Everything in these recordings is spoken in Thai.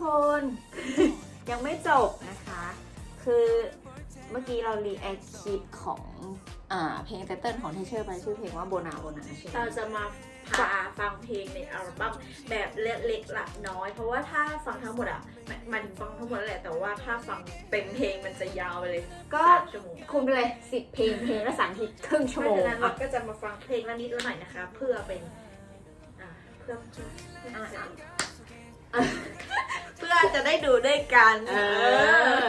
คน ยังไม่จบนะคะ คือเมื่อกี้เรารีแอคคลิปของอ่าเพลงไตเติ้ลของเทเชอร์ไปชื่อเพลงว่าโบนาโบนาใช่ไหมเราจะมาพาฟังเพลงในอัลบั้มแบบเล็กๆละน้อย เพราะว่าถ้าฟังทั้งหมดอะมันมันฟังทั้งหมดแล้วแหละแต่ว่าถ้าฟังเต็มเพลงมันจะยาวไปเลย ก็สามชั่วโมงคุมไปเลยสิบเพลงเพลงละสามทีครึ่งเพชั่วราะโมงฉะนั้นเราอะก็จะมาฟังเพลงละนิดละหน่อยนะคะ เพื่อเป็นอ่าเพื่อเพื่อเพื่ออะ จะอะเพื่อจะได้ดูด้วยกันเออ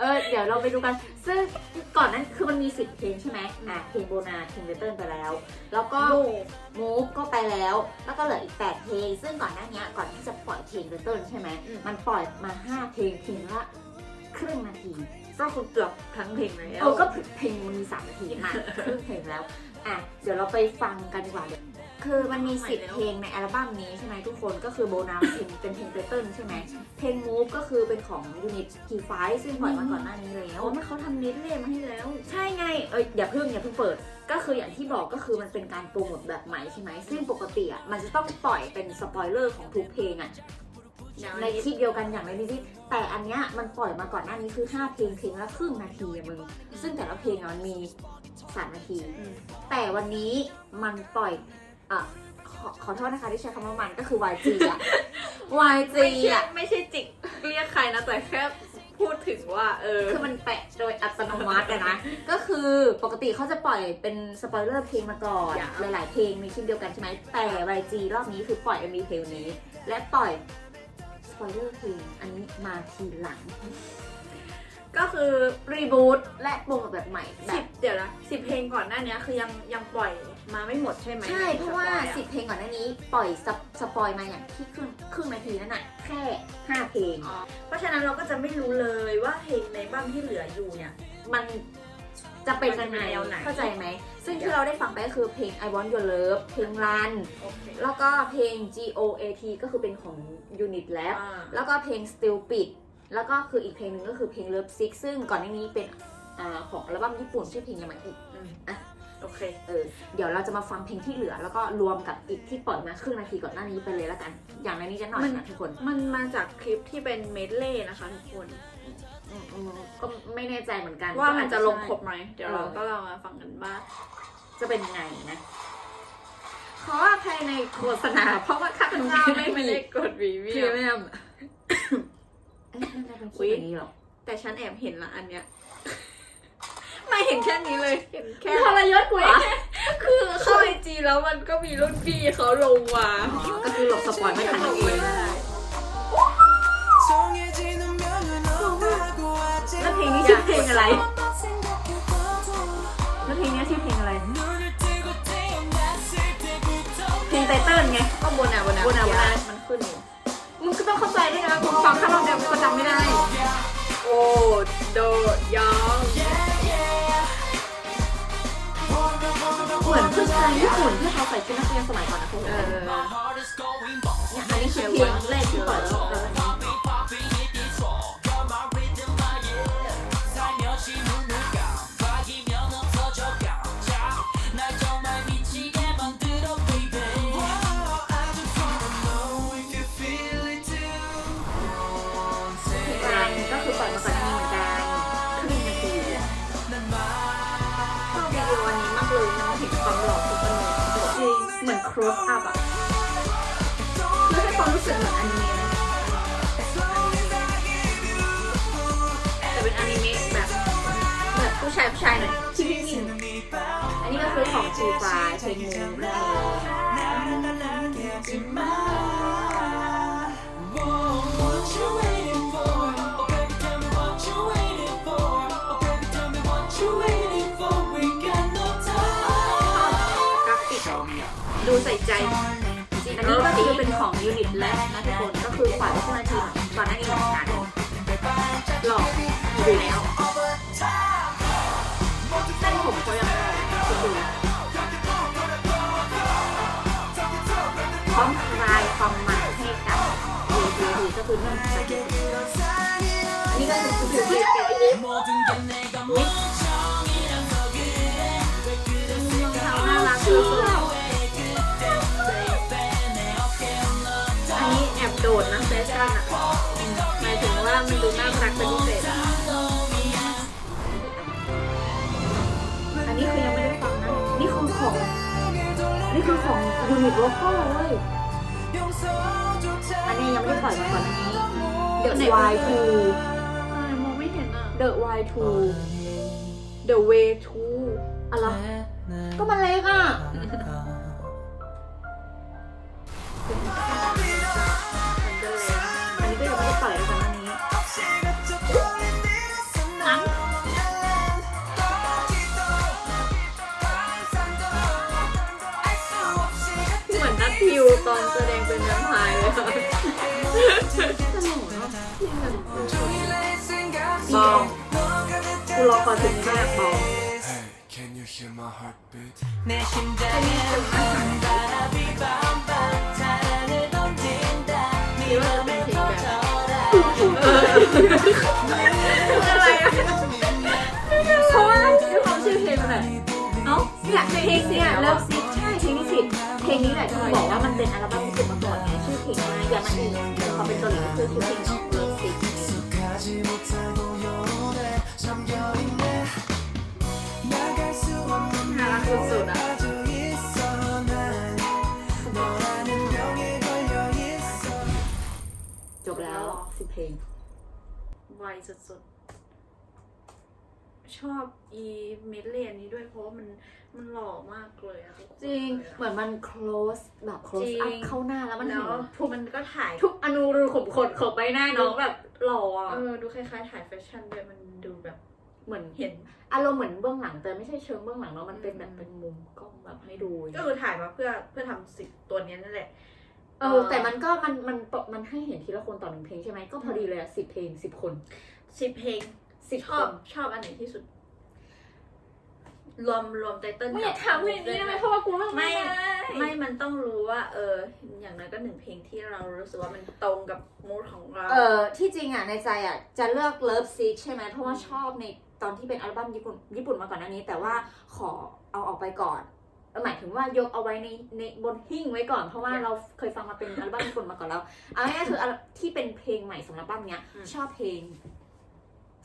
เออ เดี๋ยวเราไปดูกัน ซึ่งก่อนนั้นคือมันมีสิบเพลงใช่ไหมอะเพลงโบนาเพลงไตเติ้ลไปแล้ว แล้วก็โอ้มูฟก็ไปแล้ว แล้วก็เหลืออีก8เพลง ซึ่งก่อนหน้านี้ก่อนที่จะปล่อยเพลงไตเติ้ลใช่ไหม มันปล่อยมา5เพลงเพลงละครึ่งนาที ก็คือเกือบทั้งเพลงแล้วเออก็เพลงมันมี3นาทีมาครึ่งเพลงแล้ว อะ เดี๋ยวเราไปฟังกันดีกว่าเลย คือมันมี10เพลงในอัลบั้มนี้ใช่ไหมทุกคนก็คือโบนาเพลงเป็นเพลงไตเติ้ลใช่ไหมเพลงมูฟก็คือเป็นของยูนิตทีไฟซึ่งปล่อยมาก่อนหน้านี้แล้วโอ้ไม่เขาทำนิดเล่มาให้แล้ว ใช่ไงเอ้ยอย่าเพิ่งอย่าเพิ่งเปิด ก็คืออย่างที่บอกก็คือมันเป็นการโปรโมทแบบใหม่ใช่ไหมซึ่งปกติอะมันจะต้องปล่อยเป็นสปอยเลอร์ของทุกเพลงอะในคลิปเดียวกันอย่างไรนี่ที่แต่อันเนี้ยมันปล่อยมาก่อนหน้านี้คือ 5 เพลงเพลงละครึ่งนาทีอะมึงซึ่งแต่ละเพลงอะมันมี 3 นาทีอืมแต่วันนี้มันปล่อย อะขอขอโทษนะคะที่ใช้คำว่ามันก็คือ YG อะ YG ไม่ใช่อะ ไม่ใช่จิกเรียกใครนะ แต่แค่พูดถึงว่า เออ คือมันแปะโดยอัตโนมัติอะนะ ก็คือปกติเขาจะปล่อยเป็นสปอยเลอร์เพลงมาก่อนอย่างหลาย ๆ เพลงในคลิปเดียวกันใช่ไหม แต่ YG รอบนี้คือปล่อยมีเพลงนี้ และปล่อยสปอยเลอร์เพลงอันนี้มาทีหลัง ก็คือรีบูตและโปรโมทแบบใหม่แบสิบบเดี๋ยวนะสิบเพลงก่อนหน้านี้คือยังยังปล่อยมาไม่หมดใช่ไหมใช่เพราะว่าสปอยอะสิบเพลงก่อนหน้านี้ ปล่อยสปสปอยมาอย่างที่ครึ่งครึ่งนาทีนั่นน่ะแค่ห้าเพลง อ๋อเพราะฉะนั้นเราก็จะไม่รู้เลยว่าเพลงในบ้างที่เหลืออยู่เนี่ย มันจะเป็นยังไงมันจะเป็นแนวไหน เข้าใจไหม ซึ่งที่เราได้ฟังไปก็คือเพลง I Want Your Love เพลง Run โอเคแล้วก็เพลง G O A T ก็คือเป็นของ Unit Lab อ่าแล้วก็เพลง Still Pit แล้วก็คืออีกเพลงหนึ่งก็คือเพลง Love Sick ซึ่งก่อนหน้านี้เป็นอ่าของอัลบั้มญี่ปุ่นชื่อเพลงยามาอิอืมอะโอเคเออเดี๋ยวเราจะมาฟังเพลงที่เหลือ แล้วก็รวมกับอีกที่ปล่อยมาครึ่งนาทีก่อนหน้านี้ไปเลยแล้วกัน อย่างในนี้จะหน่อยมันนะทุกคน มันมาจากคลิปที่เป็นเมดเล่นะคะทุกคนอืมอืมก็ไม่แน่ใจเหมือนกัน ว่ามันจะลงใช่ครบไหมเดี๋ยวเราเออก็ลองมาฟังกันบ้างจะเป็นยังไงนะขออภัยในโฆษณาเพราะว่าข้าพเจ้าไม่ไม่มีได้กดวีพวีรีเมียม เอ๊ะมันจะเป็นคลิปอย่างนี้เหรอแต่ฉันแอบเห็นละอันเนี้ย ไม่เห็นแค่นี้เลย เห็นแค่ทรยศกูเหรอคือเข้าไอจีแล้วมันก็มีรุ่นพี่เขาลงมาก็คือหลบสปอยไม่ทันนั่นเองแล้วเพลงนี้ชื่อเพลงอะไรแล้วเพลงนี้ชื่อเพลงอะไร เพลงไตเติ้ลไงก็บนอะบนอะบนอะบนอะมันขึ้นอยู่ มึงก็ต้องเข้าใจด้วยนะมึงฟังถ้าเราเดียวมึงก็จำไม่ได้ โอ้โดยองเหมือนผู้ชายญี่ปุ่นที่เขาใส่ชุดนักเรียนสมัยก่อนนะคุณเออเนี่ยอันนี้คือเพลงแรกที่ปล่อยแล้ว เหมือน close up อะคือให้ความรู้สึกเหมือนอนิเมะนะแต่เป็นอนิเมะแบบแบบผู้ชายผู้ชายหน่อยที่วิ่งวิ่งอันนี้ก็คือของจีฟายเพลงมูน ส่ใจอันนี้ก็คือเป็นของยูนิตแรกนะทุกคนก็คือปล่อยมาช่วงนาทีก่อนหน้านี้เหมือนกันหลอกอยู่แล้วเส้นผมเขายังไม่ได้คุณดูพร้อมคลายความมันให้กับดีดีดีก็คือเรื่องสกิลอันนี้ก็คือคือคือมิกเข โดดนะแฟชั่นอะหมายถึงว่ามันดูน่ารักเป็นพิเศษอะอันนี้คือยังไม่ได้ฟังนะ นี่คือของ นี่คือของยูนิตโลคอลเลยอันนี้ยังไม่ได้ปล่อยมาก่อนอันนี้ The Y2 อ่ามองไม่เห็นอะ The Y2 The Way to อะไรก็มันเล็กอะ อนแสดงเป็นแวมไพร์เลยอะสนุกเนาะบองกูรอฟังเพลงนี้มากบอง can you hear my heartbeat? คิดว่าจะเป็นเพลงแบบอะไร แต่ที่บอกว่ามันเป็นอัลบั้มที่สุดมาก่อนไงชื่อเพลงว่ายามันอีพอเป็นตัวหลัก็คือชื่อเพลงว่าเลิฟซิรัสุดจบแล้วสิเพลงไวสุด ชอบอีเมดเลียนนี้ด้วยเพราะว่ามันมันหล่อมากเลยอะทุกคนจริงลยอะเหมือนมัน close แบบ close จริ up ง เข้าหน้าแล้วมันแล้เห็วนทุกมันก็ถ่าย ทุกอนูรูขบขดขบใบหน้าน้องแบบหล่ออะเออ ดูคล้ายๆ ถ่ายแฟชั่นด้วยมันดูแบบเหมือนเห็น อารมณ์เหมือนเบื้องหลังแต่ไม่ใช่เชิงเบื้องหลังเนาะมันเป็นแบบอืมเป็นมุมกล้องแบบให้ดู ก็คือถ่ายมาเพื่อเพื่อทำสิตัวเนี้ยนั่นแหละ เออ แต่มันก็มันมันมันให้เห็นทีละคนต่อหนึ่งเพลงใช่ไหมก็พอดีเลยอะสิบเพลงสิบคน สิบเพลง สิบชคอบนชอบอันไหนที่สุด รวมรวมไตเติ้ลไม่อยากทำเพลงนี้ได้ไหมเพราะว่ากูร้องไม่ไม่ได้ไม่มันต้องรู้ว่า เออ อย่างน้อยก็หนึ่งเพลงที่เรารู้สึกว่ามันตรงกับมูดของเราเออที่จริงอะในใจอะจะเลือก Love Sick ใช่ไหมเพราะว่าชอบในตอนที่เป็นอัลบั้มญี่ปุ่นญี่ปุ่นมาก่อนหน้านี้ แต่ว่าขอเอาออกไปก่อนเออหมายถึงว่ายกเอาไว้ในในบนหิ้งไว้ก่อน เพราะว่าเราเคยฟังมาเป็นอัลบั้มญี่ปุ่นมาก่อนแล้วเอาง่ายๆคืออัลที่เป็นเพลงใหม่สำหรับอัลบั้มเนี้ย ชอบเพลง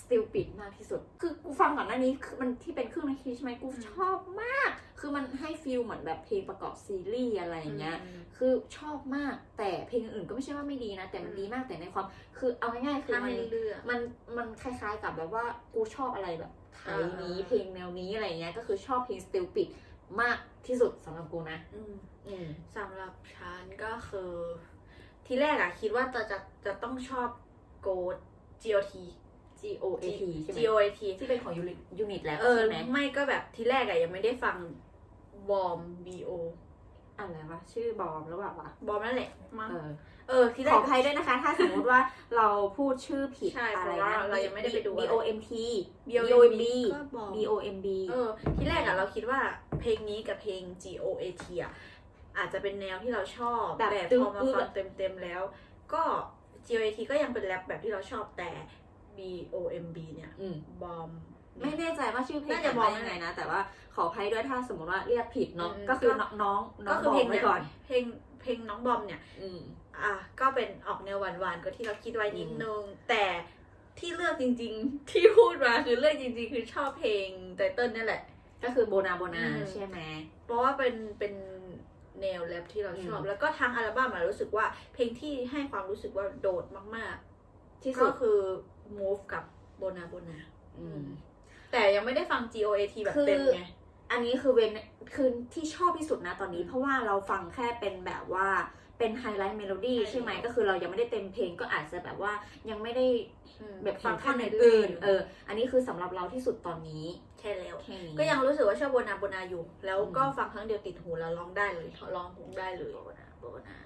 Stupid มากที่สุด คือกูฟังก่อนหน้านี้คือมันที่เป็นเครื่องในคีย์ใช่ไหมกูชอบมาก คือมันให้ฟีลเหมือนแบบเพลงประกอบซีรีส์อะไรอย่างเงี้ย คือชอบมาก แต่เพลงอื่นๆก็ไม่ใช่ว่าไม่ดีนะ แต่มันดีมากแต่ในความ คือเอาง่ายๆคือถ้ามันให้เลือกมันมันคล้ายๆกับแบบว่ากูชอบอะไรแบบไทยนี้อ่าเพลงแนวนี้อะไรเงี้ย ก็คือชอบเพลง Stupid มากที่สุดสำหรับกูนะ อืมอืมสำหรับฉันก็คือ ทีแรกอะคิดว่าจะจะจะต้องชอบโกด GOT G O A T ใช่ไหม GOT ที่เป็นของยูนิตยูนิตแล้วเออใช่ไหมไม่ก็แบบทีแรกอะยังไม่ได้ฟังบอม BO อะไรวะชื่อบอมหรือเปล่าวะบอมนั่นแหละมั้งเออเออทีแรขอกอภัยด้วยนะคะ ถ้าสมมติว่าเราพูดชื่อผิดใช่อะไรเพราะนะว่าเรายังไม่ได้ไปดู B O M T B B O O M M B B ก็บอม B O M B เออที่แรกอะเราคิดว่าเพลงนี้กับเพลง G O A T อะอาจจะเป็นแนวที่เราชอบแบบแต่ตึ๊พดอมาตึ๊ดฟังเต็มๆแล้ว ก็ G O A T ก็ยังเป็นแรปแบบที่เราชอบแต่ B O M B เนี่ย อืม บอม ไม่แน่ใจว่าชื่อเพลงน่าจะอ่านบอกว่ายังไงนะ แต่ว่าขออภัยด้วยถ้าสมมติว่าเรียกผิดเนาะ อืมก็คือก็น้องน้องน้ก็องคือบเพลองกเนี่ไว้ย ก่อน เพลงเพลงน้องบอมเนี่ย อืม อะก็เป็นออกแนวหวานๆก็ที่เราคิดไว้นิดนึง แต่ที่เลือกจริงๆ ที่พูดมาคือเลือกจริงๆ คือชอบเพลงไตเติ้ลนี่แหละ ก็คือโบนาโบนาอืม ใช่ไหม เพราะว่าเป็นเป็นแนวแรปที่เราชอบ อืม แล้วก็ทางอัลบั้มอะรู้สึกว่าเพลงที่ให้ความรู้สึกว่าโดดมากที่ๆ สุก็ดคือ move กับโบนาโบนาอืมแต่ยังไม่ได้ฟัง G O A T แบบคือเต็มไง อันนี้คือเวนคือที่ชอบที่สุดนะตอนนี้อืมเพราะว่าเราฟังแค่เป็นแบบว่าเป็นไฮไลท์เมโลดี้ใช่ใช่ไหมก็คือเรายังไม่ได้เต็มเพลงก็อาจจะแบบว่ายังไม่ได้อืมแบบเห็นท่อนแค่อื่นๆเออ อันนี้คือสำหรับเราที่สุดตอนนี้ใช่แล้วแค่นี้ก็ยังรู้สึกว่าชอบโบนาโบนาอยู่ แล้วก็อืมฟังครั้งเดียวติดหูแล้วร้องได้เลยร้องหูได้เลยโบนาโบนา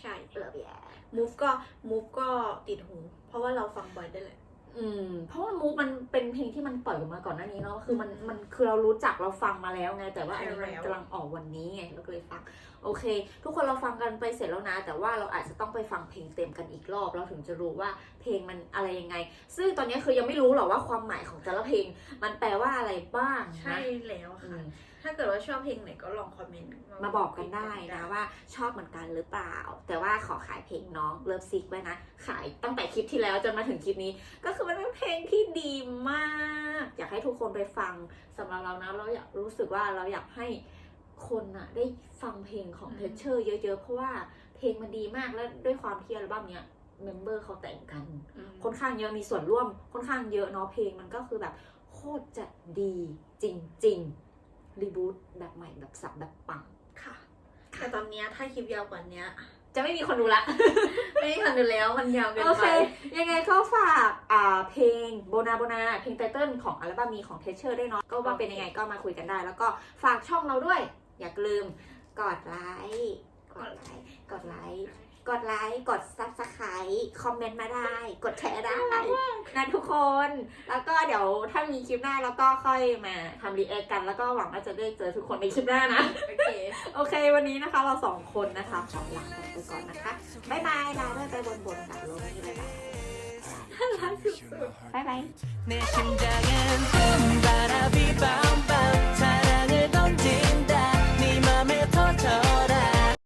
ใช่เลิฟแย่ move ก็ move ก็ติดหู เพราะว่าเราฟังบ่อยได้เลย อืม เพราะว่ามูฟมันเป็นเพลงที่มันปล่อยออกมาก่อนหน้านี้เนาะคือมันอืมมันคือเรารู้จักเราฟังมาแล้วไงแต่ว่าอันนี้ใช่มันแล้วกำลังออกวันนี้ไงเราก็เลยฟัง โอเค ทุกคนเราฟังกันไปเสร็จแล้วนะ แต่ว่าเราอาจจะต้องไปฟังเพลงเต็มกันอีกรอบ เราถึงจะรู้ว่าเพลงมันอะไรยังไง ซึ่งตอนนี้คือยังไม่รู้หรอกว่าความหมายของแต่ละเพลง มันแปลว่าอะไรบ้างใช่นะแล้วอืค่ะมถ้าเกิดว่าชอบเพลงไหนก็ลองคอมเมนต์มาบอกกันได้นะว่าชอบเหมือนกันหรือเปล่า แต่ว่าขอขายเพลงน้องเลิฟซิกไว้นะ ขายตั้งแต่คลิปที่แล้วจนมาถึงคลิปนี้ ก็คือมันเป็นเพลงที่ดีมาก อยากให้ทุกคนไปฟังสำหรับเรานะเราอยากรู้สึกว่าเราอยากให้ คนอะได้ฟังเพลงของเทเชอร์เยอะๆ เพราะว่าเพลงมันดีมากแล้วด้วยความที่อัลบั้มเนี้ยเมมเบอร์เขาแต่งกันอืมค่อนข้างเยอะมีส่วนร่วมค่อนข้างเยอะเนาะเพลงมันก็คือแบบโคตรจะดีจริงๆรีบูตแบบใหม่แบบสับแบบปังค่ะแต่ตอนเนี้ยถ้าคลิปยาวกว่าเนี้ยจะไม่มีคนดูละ ไม่ทันดูแล้วมันยาวเกินโอเคไปยังไงก็ฝากอ่าเพลงโบนาโบนาเพลงไตเติ้ลของอัลบั้มนี้ของเทเชอร์ด้วยเนาะก็ว่าเป็นยังไงก็มาคุยกันได้ แล้วก็ฝากช่องเราด้วย อย่าลืมกดไลค์กดไลค์กดไลค์กดไลค์กดซับสไครต์คอมเมนต์มาได้ กดแชร์ได้นะทุกคน แล้วก็เดี๋ยวถ้ามีคลิปหน้าแล้วก็ค่อยมาทำรีแอคกัน แล้วก็หวังว่าจะได้เจอทุกคนในคลิปหน้านะ โอเค โอเค วันนี้นะคะเราสองคนนะคะขอลาไปก่อนนะคะ บ๊ายบายลาด้วยไปบนๆกับโลนี่บ๊ายบาย Can you hear my heart บ๊ายบาย